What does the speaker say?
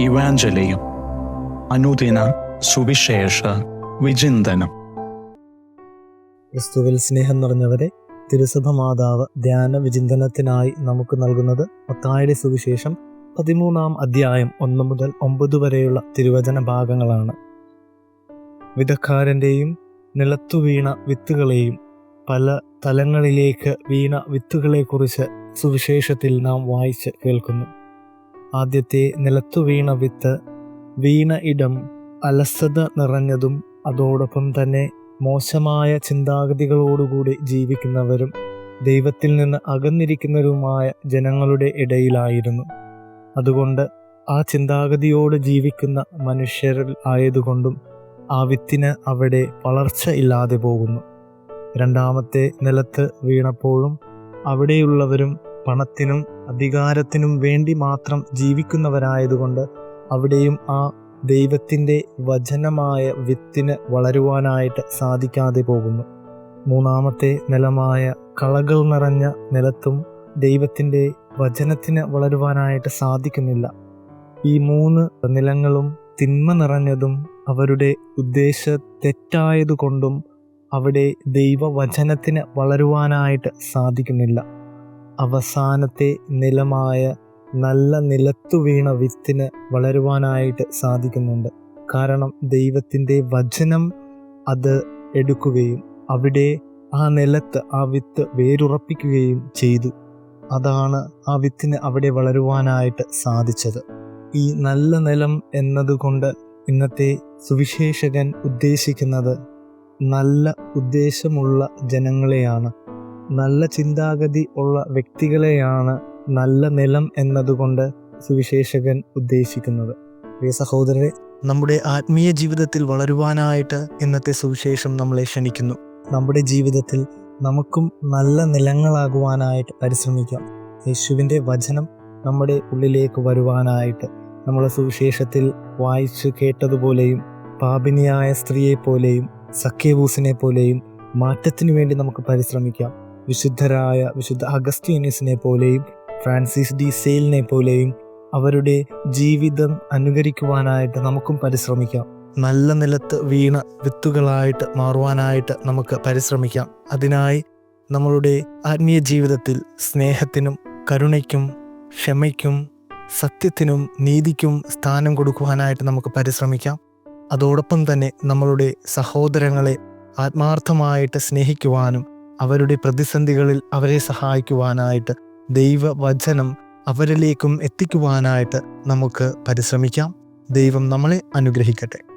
ഇവാഞ്ചലിയും അനുദിന സുവിശേഷ വിചിന്തനം. ക്രിസ്തുവിൽ സ്നേഹം നിറഞ്ഞവരെ തിരുസഭ മാതാവ് ധ്യാന വിചിന്തനത്തിനായി നമുക്ക് നൽകുന്നത് മത്തായുടെ സുവിശേഷം പതിമൂന്നാം അധ്യായം ഒന്ന് മുതൽ ഒമ്പത് വരെയുള്ള തിരുവചന ഭാഗങ്ങളാണ്. വിധക്കാരന്റെയും നിലത്തു വീണ വിത്തുകളെയും പല തലങ്ങളിലേക്ക് വീണ വിത്തുകളെക്കുറിച്ച് സുവിശേഷത്തിൽ നാം വായിച്ച് കേൾക്കുന്നു. ആദ്യത്തെ നിലത്തു വീണ വിത്ത് വീണ ഇടം അലസത നിറഞ്ഞതും അതോടൊപ്പം തന്നെ മോശമായ ചിന്താഗതികളോടുകൂടി ജീവിക്കുന്നവരും ദൈവത്തിൽ നിന്ന് അകന്നിരിക്കുന്നവരുമായ ജനങ്ങളുടെ ഇടയിലായിരുന്നു. അതുകൊണ്ട് ആ ചിന്താഗതിയോട് ജീവിക്കുന്ന മനുഷ്യരിൽ ആയതുകൊണ്ടും ആ വിത്തിന് അവിടെ വളർച്ച ഇല്ലാതെ പോകുന്നു. രണ്ടാമത്തെ നിലത്ത് വീണപ്പോഴും അവിടെയുള്ളവരും പണത്തിനും അധികാരത്തിനും വേണ്ടി മാത്രം ജീവിക്കുന്നവരായതുകൊണ്ട് അവിടെയും ആ ദൈവത്തിന്റെ വചനമായ വിത്തിന് വളരുവാനായിട്ട് സാധിക്കാതെ പോകുന്നു. മൂന്നാമത്തെ നിലമായ കളകൾ നിറഞ്ഞ നിലത്തും ദൈവത്തിന്റെ വചനത്തിന് വളരുവാനായിട്ട് സാധിക്കുന്നില്ല. ഈ മൂന്ന് നിലങ്ങളും തിന്മ നിറഞ്ഞതും അവരുടെ ഉദ്ദേശ തെറ്റായതുകൊണ്ടും അവിടെ ദൈവവചനത്തിന് വളരുവാനായിട്ട് സാധിക്കുന്നില്ല. അവസാനത്തെ നിലമായ നല്ല നിലത്തു വീണ വിത്തിന് വളരുവാനായിട്ട് സാധിക്കുന്നുണ്ട്. കാരണം ദൈവത്തിന്റെ വചനം അത് എടുക്കുകയും അവിടെ ആ നിലത്ത് ആ വിത്ത് വേരുറപ്പിക്കുകയും ചെയ്തു. അതാണ് ആ വിത്തിന് അവിടെ വളരുവാനായിട്ട് സാധിച്ചത്. ഈ നല്ല നിലം എന്നതുകൊണ്ട് ഇന്നത്തെ സുവിശേഷകൻ ഉദ്ദേശിക്കുന്നത് നല്ല ഉദ്ദേശമുള്ള ജനങ്ങളെയാണ്. നല്ല ചിന്താഗതി ഉള്ള വ്യക്തികളെയാണ് നല്ല നിലം എന്നതുകൊണ്ട് സുവിശേഷകൻ ഉദ്ദേശിക്കുന്നത്. പ്രിയ സഹോദരരെ നമ്മുടെ ആത്മീയ ജീവിതത്തിൽ വളരുവാനായിട്ട് ഇന്നത്തെ സുവിശേഷം നമ്മളെ ക്ഷണിക്കുന്നു. നമ്മുടെ ജീവിതത്തിൽ നമുക്കും നല്ല നിലങ്ങളാകുവാനായിട്ട് പരിശ്രമിക്കാം. യേശുവിന്റെ വചനം നമ്മുടെ ഉള്ളിലേക്ക് വരുവാനായിട്ട് നമ്മളെ സുവിശേഷത്തിൽ വായിച്ച് കേട്ടതുപോലെയും പാപിനിയായ സ്ത്രീയെ പോലെയും സഖ്യബൂസിനെ പോലെയും മാറ്റത്തിനു വേണ്ടി നമുക്ക് പരിശ്രമിക്കാം. വിശുദ്ധരായ വിശുദ്ധ അഗസ്റ്റീനിയസിനെ പോലെയും ഫ്രാൻസിസ് ഡി സെയിലിനെ പോലെയും അവരുടെ ജീവിതം അനുകരിക്കുവാനായിട്ട് നമുക്കും പരിശ്രമിക്കാം. നല്ല നിലത്ത് വീണ വിത്തുകളായിട്ട് മാറുവാനായിട്ട് നമുക്ക് പരിശ്രമിക്കാം. അതിനായി നമ്മളുടെ ആത്മീയ ജീവിതത്തിൽ സ്നേഹത്തിനും കരുണയ്ക്കും ക്ഷമയ്ക്കും സത്യത്തിനും നീതിക്കും സ്ഥാനം കൊടുക്കുവാനായിട്ട് നമുക്ക് പരിശ്രമിക്കാം. അതോടൊപ്പം തന്നെ നമ്മളുടെ സഹോദരങ്ങളെ ആത്മാർത്ഥമായിട്ട് സ്നേഹിക്കുവാനും അവരുടെ പ്രതിസന്ധികളിൽ അവരെ സഹായിക്കുവാനായിട്ട് ദൈവവചനം അവരിലേക്കും എത്തിക്കുവാനായിട്ട് നമുക്ക് പരിശ്രമിക്കാം. ദൈവം നമ്മളെ അനുഗ്രഹിക്കട്ടെ.